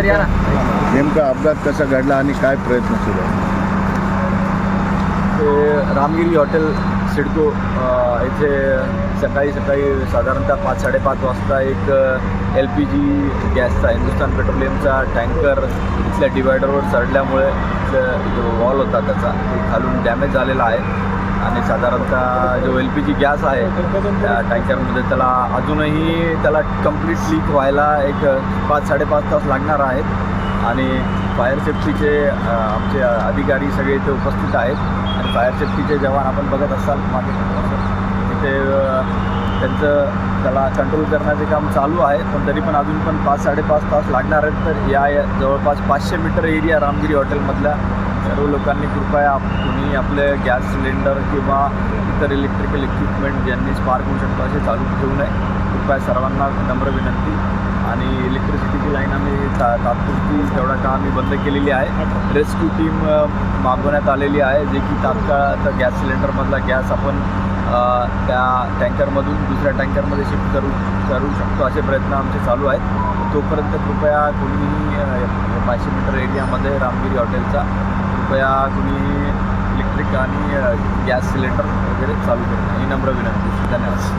नेमका अपघात कसा घडला आणि काय प्रयत्न सुरू आहे ते रामगिरी हॉटेल सिडको इथे सकाळी सकाळी साधारणतः पाच साडेपाच वाजता एक एल पी जी गॅसचा हिंदुस्तान पेट्रोलियमचा टँकर इथल्या डिवायडरवर चढल्यामुळे जो वॉल होता त्याचा ते खालून डॅमेज झालेला आहे. आणि साधारणतः जो एल पी जी गॅस आहे त्या टँकरमध्ये त्याला अजूनही त्याला कंप्लीट लीक व्हायला एक पाच साडेपाच तास लागणार आहेत. आणि फायर सेफ्टीचे आमचे अधिकारी सगळे इथे उपस्थित आहेत. आणि फायर सेफ्टीचे जवान आपण बघत असाल मागे तिथे त्यांचं त्याला कंट्रोल करण्याचे काम चालू आहे. पण तरी पण अजून पण पाच साडेपाच तास लागणार आहेत. तर या या जवळपास पाचशे मीटर एरिया रामगिरी हॉटेलमधल्या सर्व लोकांनी कृपया कुणी आपले गॅस सिलेंडर किंवा इतर इलेक्ट्रिकल इक्विपमेंट ज्यांनी स्पार्क होऊ शकतो असे चालू ठेवू नये. कृपया सर्वांना नम्र विनंती. आणि इलेक्ट्रिसिटीची लाईन आम्ही ता तात्पुरती तेवढा का आम्ही बंद केलेली आहे. रेस्क्यू टीम मागवण्यात आलेली आहे. जे की तात्काळ आता गॅस सिलेंडरमधला गॅस आपण त्या टँकरमधून दुसऱ्या टँकरमध्ये शिफ्ट करू करू शकतो असे प्रयत्न आमचे चालू आहेत. तोपर्यंत कृपया कुणीही पाचशे मीटर एरियामध्ये रामगिरी हॉटेलचा कृपया तुम्ही इलेक्ट्रिक आणि गॅस सिलेंडर वगैरे चालू करू. ही नम्र विनंती. धन्यवाद.